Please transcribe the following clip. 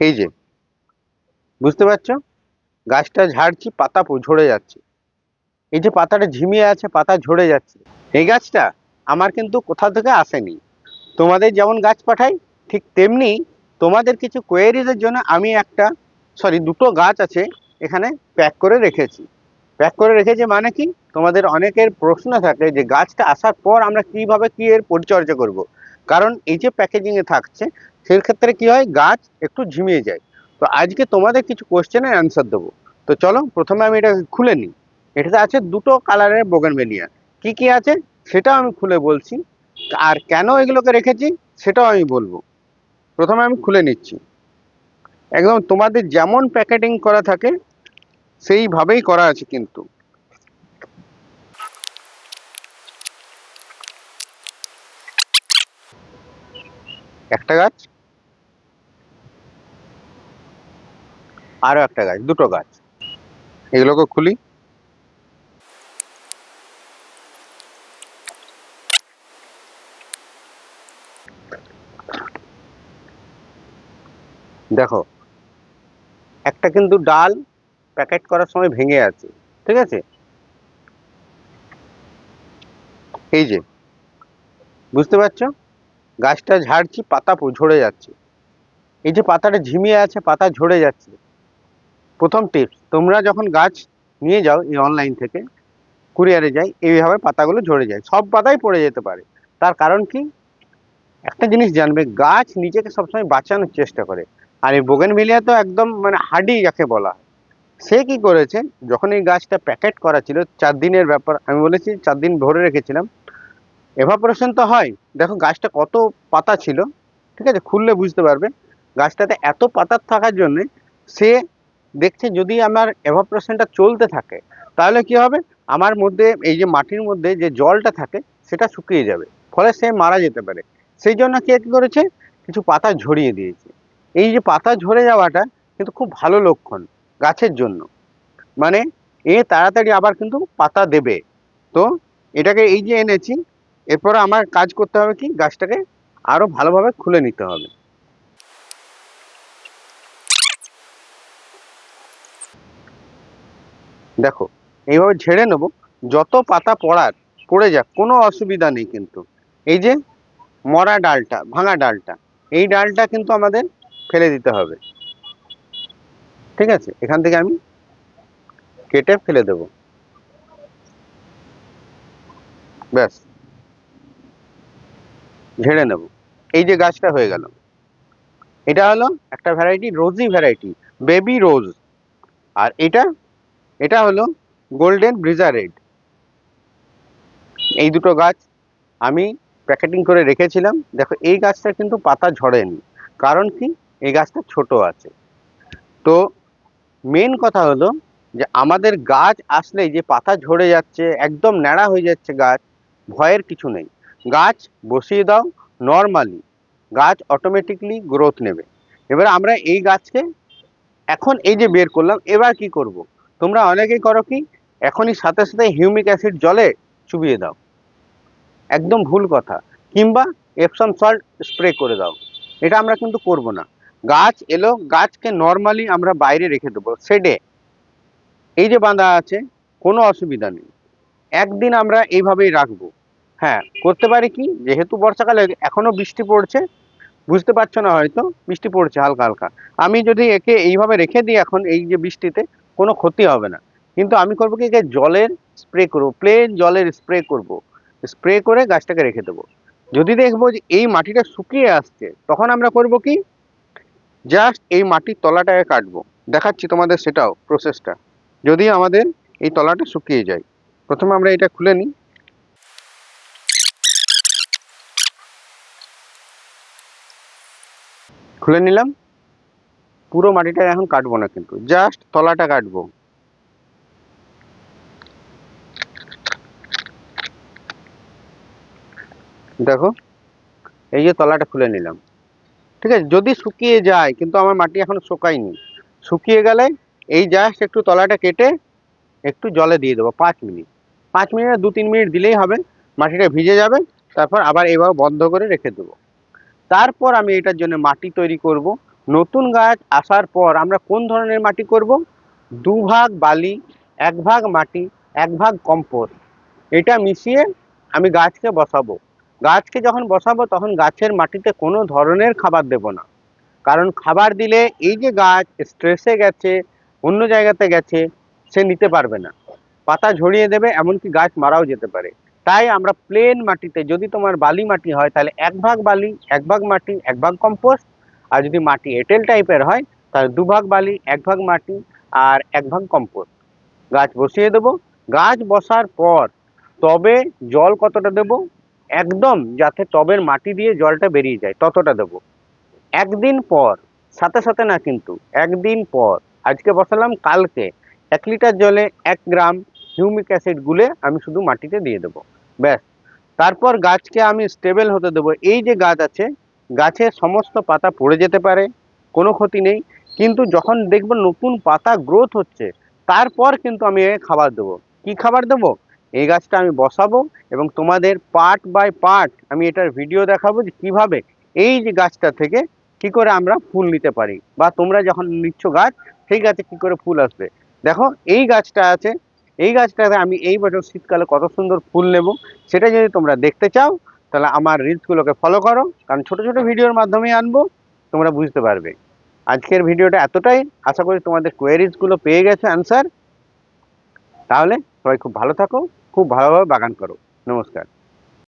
এই যে, বুঝতে পারছ? গাছটা ঝাড়ছি, পাতা ঝরে যাচ্ছে। এই যে পাতাটা ঝিমিয়ে আছে, পাতা ঝরে যাচ্ছে। এই গাছটা আমার কিন্তু কোথা থেকে আসেনি। তোমাদের যেমন গাছ পাঠাই, ঠিক তেমনি তোমাদের কিছু কোয়েরিজের জন্য আমি একটা সরি দুটো গাছ আছে এখানে প্যাক করে রেখেছি। প্যাক করে রেখেছি মানে কি? তোমাদের অনেকের প্রশ্ন থাকে যে গাছটা আসার পর আমরা কীভাবে কি এর পরিচর্যা করব। কারণ এই যে প্যাকেজিংয়ে থাকছে, সেই ক্ষেত্রে কি হয়? গাছ একটু ঝিমিয়ে যায়। তো আজকে তোমাদের কিছু কোশ্চেনের অ্যান্সার দেবো। তো চলো, প্রথমে আমি এটা খুলে নিই। এটাতে আছে দুটো কালারের বোগানভেলিয়া কি কি আছে? সেটাও আমি খুলে বলছি। আর কেন এগুলোকে রেখেছি? সেটাও আমি বলব। প্রথমে আমি খুলে নিচ্ছি। একদম তোমাদের যেমন প্যাকেটিং করা থাকে সেইভাবেই করা আছে কিন্তু। একটা গাছ? আরও একটা গাছ, দুটো গাছ। এগুলোকে খুলি। দেখো, একটা কিন্তু ডাল প্যাকেট করার সময় ভেঙে আছে। ঠিক আছে? এই যে, বুঝতে পারছ? গাছটা ঝাড়ছি, পাতা ঝরে যাচ্ছে। এই যে পাতাটা ঝিমিয়ে আছে, পাতা ঝরে যাচ্ছে। প্রথম টিপস তোমরা যখন গাছ নিয়ে যাও এই অনলাইন থেকে, কুরিয়ারে যাই, এইভাবে পাতাগুলো ঝরে যায়। সব পাতাই পড়ে যেতে পারে। তার কারণ কি? একটা জিনিস জানবে, গাছ নিজেকে সবসময় বাঁচানোর চেষ্টা করে। আর এই বোগেনভিলিয়া তো একদম মানে হাডি যাকে বলা হয়। সে কি করেছে? যখন এই গাছটা প্যাকেট করা ছিল, চার দিনের ব্যাপার, আমি বলেছি চার দিন ভরে রেখেছিলাম। এভাপোরেশন তো হয়। দেখো গাছটা কত পাতা ছিল, ঠিক আছে? খুললে বুঝতে পারবে। গাছটাতে এত পাতা থাকার জন্য সে দেখছে যদি আমার এভাপোরেশনটা চলতে থাকে, তাহলে কি হবে? আমার মধ্যে, এই যে মাটির মধ্যে যে জলটা থাকে, সেটা শুকিয়ে যাবে। ফলে সে মারা যেতে পারে। সেই জন্য কে কি করেছে? কিছু পাতা ঝরিয়ে দিয়েছে। এই যে পাতা ঝরে যাওয়াটা কিন্তু খুব ভালো লক্ষণ। গাছের জন্য। মানে এ তাড়াতাড়ি আবার কিন্তু পাতা দেবে। তো এটাকে এই যে এনেছি, এরপরে আমার কাজ করতে হবে কি? গাছটাকে আরও ভালোভাবে খুলে নিতে হবে। দেখো, এইভাবে ঝেড়ে নেব। যত পাতা পড়ার, পড়ে যাক, কোনো অসুবিধা নেই কিন্তু। এই যে মরা ডালটা, ভাঙা ডালটা, এই ডালটা কিন্তু আমাদের ফেলে দিতে হবে। ঠিক আছে, এখান থেকে আমি কেটে ফেলে দেব। ব্যাস। ঝেড়ে নেব। এই যে গাছটা হয়ে গেল। এটা হলো একটা variety rosy variety baby rose আর এটা এটা হলো গোল্ডেন ব্রিজা রেড এই দুটো গাছ আমি প্যাকেটিং করে রেখেছিলাম। দেখো, এই গাছটা কিন্তু পাতা ঝরেনি। কারণ কি? এই গাছটা ছোট আছে। তো মেন কথা হলো যে আমাদের গাছ আসলে যে পাতা ঝরে যাচ্ছে, একদম ন্যাড়া হয়ে যাচ্ছে গাছ, ভয়ের কিছু নেই। গাছ বসিয়ে দাও নর্মালি গাছ অটোমেটিকলি গ্রোথ নেবে। এবার আমরা এই গাছকে এখন এই যে বের করলাম, এবার কি করব। তোমরা অনেকেই করো কি, এখনই সাথে সাথে হিউমিক অ্যাসিড জলে চুবিয়ে দাও। একদম ভুল কথা। কিংবা এপসম সল্ট স্প্রে করে দাও। এটা আমরা কিন্তু করব না। গাছ এলো, গাছকে নর্মালি আমরা বাইরে রেখে দেবো শেডে এই যে বাঁধা আছে, কোনো অসুবিধা নেই। একদিন আমরা এইভাবেই রাখব। হ্যাঁ করতে পারি কি? যেহেতু বর্ষাকালে এখনও বৃষ্টি পড়ছে, বুঝতে পারছ না হয়তো, বৃষ্টি পড়ছে হালকা হালকা। আমি যদি একে এইভাবে রেখে দিই এখন এই যে বৃষ্টিতে, কোনো ক্ষতি হবে না। কিন্তু আমি করব কি? একে জলের স্প্রে করব প্লেন জলের স্প্রে করব। স্প্রে করে গাছটাকে রেখে দেবো। যদি দেখব যে এই মাটিটা শুকিয়ে আসছে, তখন আমরা করব কি? জাস্ট এই মাটির তলাটাকে কাটবো। দেখাচ্ছি তোমাদের সেটাও প্রসেসটা যদি আমাদের এই তলাটা শুকিয়ে যায়। প্রথমে আমরা এটা খুলে নিই। খুলে নিলাম। পুরো মাটিটা এখন কাটবো না কিন্তু। জাস্ট তলাটা কাটবো। দেখো, এই যে তলাটা খুলে নিলাম। ঠিক আছে? যদি শুকিয়ে যায়, কিন্তু আমার মাটি এখনও শুকায়নি, শুকিয়ে গেলে এই জাস্ট একটু তলাটা কেটে একটু জলে দিয়ে দেবো পাঁচ মিনিট। পাঁচ মিনিট দু তিন মিনিট দিলেই হবে, মাটিটা ভিজে যাবে, তারপর আবার এইভাবে বন্ধ করে রেখে দেবো। তারপর আমি এটার জন্য মাটি তৈরি করব। নতুন গাছ আসার পর আমরা কোন ধরনের মাটি করব? দু ভাগ বালি, এক ভাগ মাটি, এক ভাগ কম্পোস্ট। এটা মিশিয়ে আমি গাছকে বসাবো। গাছকে যখন বসাবো, তখন গাছের মাটিতে কোনো ধরনের খাবার দেব না। কারণ খাবার দিলে এই যে গাছ স্ট্রেসে গেছে, অন্য জায়গাতে গেছে, সে নিতে পারবে না। পাতা ঝরিয়ে দেবে, এমনকি গাছ মারাও যেতে পারে। তাই আমরা প্লেন মাটিতে, যদি তোমার বালি মাটি হয়, তাহলে এক ভাগ বালি, এক ভাগ মাটি, এক ভাগ কম্পোস্ট আর যদি মাটি এঁটেল টাইপের হয়, তাহলে দু ভাগ বালি, এক ভাগ মাটি, আর এক ভাগ কম্পোস্ট গাছ বসিয়ে দেবো। গাছ বসার পর তবে জল কতটা দেব? একদম যাতে টবের মাটি দিয়ে জলটা বেরিয়ে যায়, ততটা দেবো। একদিন পর, সাথে সাথে না কিন্তু, একদিন পর, আজকে বসালাম, কালকে এক লিটার জলে এক গ্রাম হিউমিক অ্যাসিড গুলে আমি শুধু মাটিতে দিয়ে দেবো। ব্যাস। তারপর গাছকে আমি স্টেবল হতে দেবো। এই যে গাছ আছে গাছের সমস্ত পাতা পড়ে যেতে পারে, কোনো ক্ষতি নেই। কিন্তু যখন দেখব নতুন পাতা গ্রোথ হচ্ছে, তারপর কিন্তু আমি খাবার দেবো। কি খাবার দেবো? এই গাছটা আমি বসাবো এবং তোমাদের পার্ট বাই পার্ট আমি এটার ভিডিও দেখাবো যে কীভাবে এই যে গাছটা থেকে কি করে আমরা ফুল নিতে পারি বা তোমরা যখন নিচ্ছ গাছ, সেই গাছে কি করে ফুল আসবে। দেখো, এই গাছটা আছে, এই গাছটাতে আমি এই বছর শীতকালে কত সুন্দর ফুল নেব, সেটা যদি তোমরা দেখতে চাও, তাহলে আমার রিলসগুলোকে ফলো করো, কারণ ছোট ছোট ভিডিওর মাধ্যমে আনব, তোমরা বুঝতে পারবে। আজকের ভিডিওটা এতটাই, আশা করি তোমাদের কোয়েরিজগুলো পেয়ে গেছে অ্যান্সার তাহলে সবাই খুব ভালো থাকো। খুব ভালোভাবে বাগান করো। নমস্কার।